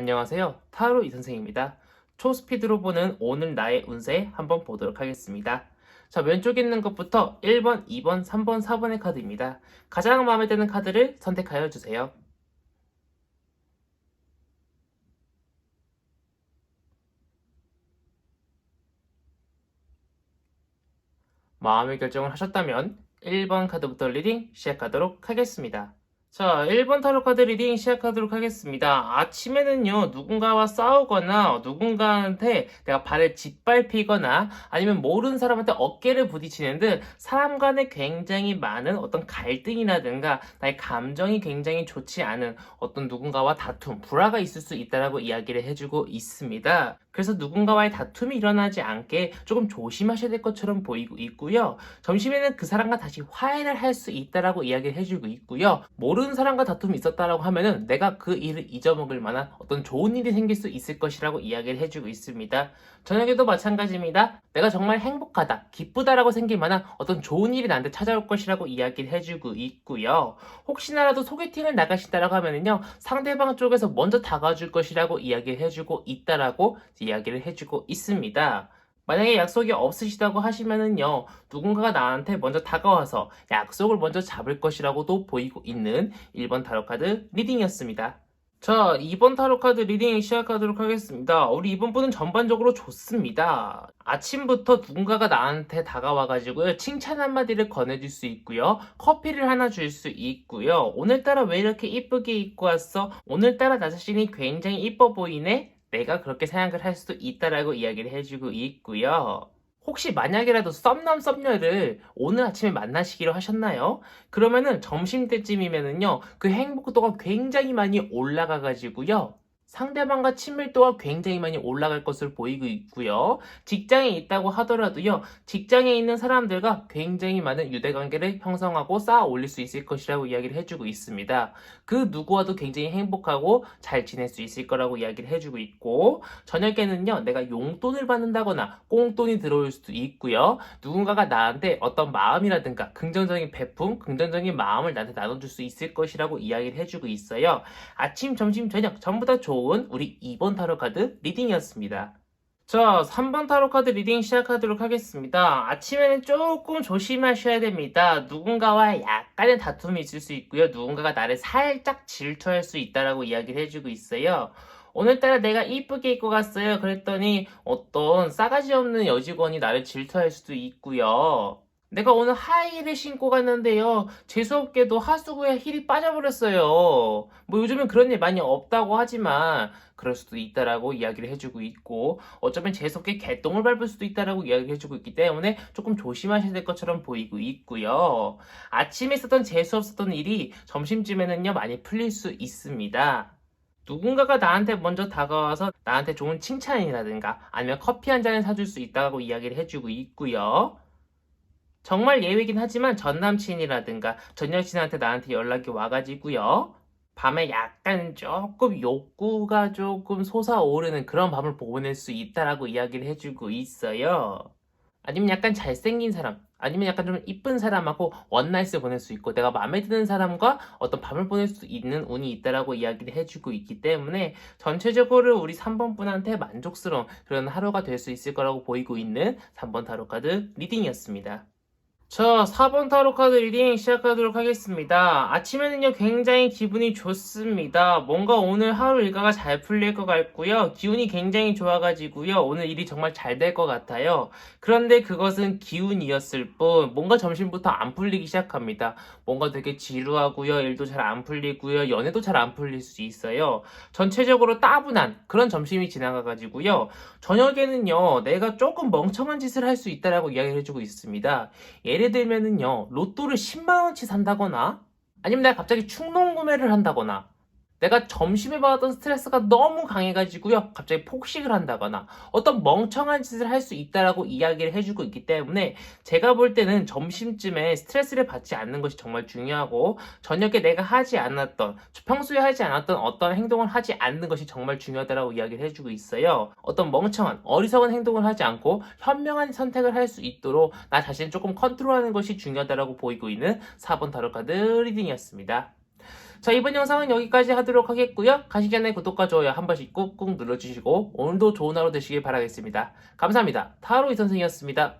안녕하세요. 타로 이선생입니다. 초스피드로 보는 오늘 나의 운세 한번 보도록 하겠습니다. 자, 왼쪽에 있는 것부터 1번, 2번, 3번, 4번의 카드입니다. 가장 마음에 드는 카드를 선택하여 주세요. 마음의 결정을 하셨다면 1번 카드부터 리딩 시작하도록 하겠습니다. 자, 1번 타로 카드 리딩 시작하도록 하겠습니다. 아침에는요, 누군가와 싸우거나 누군가한테 내가 발을 짓밟히거나 아니면 모르는 사람한테 어깨를 부딪히는 등 사람 간에 굉장히 많은 어떤 갈등이라든가 나의 감정이 굉장히 좋지 않은 어떤 누군가와 다툼, 불화가 있을 수 있다라고 이야기를 해주고 있습니다. 그래서 누군가와의 다툼이 일어나지 않게 조금 조심하셔야 될 것처럼 보이고 있고요. 점심에는 그 사람과 다시 화해를 할 수 있다라고 이야기를 해주고 있고요. 모르 는 사람과 다툼이 있었다라고 하면은 내가 그 일을 잊어먹을 만한 어떤 좋은 일이 생길 수 있을 것이라고 이야기를 해주고 있습니다. 저녁에도 마찬가지입니다. 내가 정말 행복하다, 기쁘다라고 생길 만한 어떤 좋은 일이 나한테 찾아올 것이라고 이야기를 해주고 있고요. 혹시나라도 소개팅을 나가신다라고 하면은요, 상대방 쪽에서 먼저 다가줄 것이라고 이야기를 해주고 있다라고 이야기를 해주고 있습니다. 만약에 약속이 없으시다고 하시면은요, 누군가가 나한테 먼저 다가와서 약속을 먼저 잡을 것이라고도 보이고 있는 1번 타로카드 리딩이었습니다. 자, 2번 타로카드 리딩 시작하도록 하겠습니다. 우리 이번 분은 전반적으로 좋습니다. 아침부터 누군가가 나한테 다가와가지고요, 칭찬 한마디를 건네줄 수 있고요, 커피를 하나 줄 수 있고요, 오늘따라 왜 이렇게 이쁘게 입고 왔어? 오늘따라 나 자신이 굉장히 이뻐 보이네? 내가 그렇게 생각을 할 수도 있다라고 이야기를 해주고 있고요. 혹시 만약이라도 썸남 썸녀를 오늘 아침에 만나시기로 하셨나요? 그러면은 점심 때쯤이면은요, 그 행복도가 굉장히 많이 올라가가지고요. 상대방과 친밀도가 굉장히 많이 올라갈 것을 보이고 있고요. 직장에 있다고 하더라도요. 직장에 있는 사람들과 굉장히 많은 유대관계를 형성하고 쌓아 올릴 수 있을 것이라고 이야기를 해주고 있습니다. 그 누구와도 굉장히 행복하고 잘 지낼 수 있을 거라고 이야기를 해주고 있고 저녁에는요. 내가 용돈을 받는다거나 꽁돈이 들어올 수도 있고요. 누군가가 나한테 어떤 마음이라든가 긍정적인 배품, 긍정적인 마음을 나한테 나눠줄 수 있을 것이라고 이야기를 해주고 있어요. 아침, 점심, 저녁 전부 다 좋은 우리 2번 타로 카드 리딩이었습니다. 자, 3번 타로 카드 리딩 시작하도록 하겠습니다. 아침에는 조금 조심하셔야 됩니다. 누군가와 약간의 다툼이 있을 수 있고요. 누군가가 나를 살짝 질투할 수 있다라고 이야기를 해주고 있어요. 오늘따라 내가 이쁘게 입고 갔어요. 그랬더니 어떤 싸가지 없는 여직원이 나를 질투할 수도 있고요. 내가 오늘 하이힐을 신고 갔는데요. 재수없게도 하수구에 힐이 빠져버렸어요. 뭐 요즘은 그런 일 많이 없다고 하지만 그럴 수도 있다라고 이야기를 해주고 있고 어쩌면 재수없게 개똥을 밟을 수도 있다라고 이야기를 해주고 있기 때문에 조금 조심하셔야 될 것처럼 보이고 있고요. 아침에 있었던 재수없었던 일이 점심쯤에는요 많이 풀릴 수 있습니다. 누군가가 나한테 먼저 다가와서 나한테 좋은 칭찬이라든가 아니면 커피 한 잔을 사줄 수 있다고 이야기를 해주고 있고요. 정말 예외긴 하지만 전 남친이라든가 전 여친한테 나한테 연락이 와가지고요. 밤에 약간 조금 욕구가 조금 솟아오르는 그런 밤을 보낼 수 있다라고 이야기를 해주고 있어요. 아니면 약간 잘생긴 사람, 아니면 약간 좀 이쁜 사람하고 원나잇을 보낼 수 있고 내가 마음에 드는 사람과 어떤 밤을 보낼 수 있는 운이 있다라고 이야기를 해주고 있기 때문에 전체적으로 우리 3번 분한테 만족스러운 그런 하루가 될 수 있을 거라고 보이고 있는 3번 타로 카드 리딩이었습니다. 자, 4번 타로 카드 리딩 시작하도록 하겠습니다. 아침에는요, 굉장히 기분이 좋습니다. 뭔가 오늘 하루 일과가 잘 풀릴 것 같고요. 기운이 굉장히 좋아가지고요. 오늘 일이 정말 잘 될 것 같아요. 그런데 그것은 기운이었을 뿐, 뭔가 점심부터 안 풀리기 시작합니다. 뭔가 되게 지루하고요. 일도 잘 안 풀리고요. 연애도 잘 안 풀릴 수 있어요. 전체적으로 따분한 그런 점심이 지나가가지고요. 저녁에는요, 내가 조금 멍청한 짓을 할 수 있다라고 이야기를 해주고 있습니다. 예를 들면은요, 로또를 10만원치 산다거나, 아니면 내가 갑자기 충동 구매를 한다거나, 내가 점심에 받았던 스트레스가 너무 강해가지고요, 갑자기 폭식을 한다거나, 어떤 멍청한 짓을 할 수 있다라고 이야기를 해주고 있기 때문에, 제가 볼 때는 점심쯤에 스트레스를 받지 않는 것이 정말 중요하고, 저녁에 내가 하지 않았던, 평소에 하지 않았던 어떤 행동을 하지 않는 것이 정말 중요하다라고 이야기를 해주고 있어요. 어떤 멍청한, 어리석은 행동을 하지 않고, 현명한 선택을 할 수 있도록, 나 자신을 조금 컨트롤하는 것이 중요하다라고 보이고 있는 4번 타로카드 리딩이었습니다. 자, 이번 영상은 여기까지 하도록 하겠고요. 가시기 전에 구독과 좋아요 한 번씩 꾹꾹 눌러주시고 오늘도 좋은 하루 되시길 바라겠습니다. 감사합니다. 타로 이 선생이었습니다.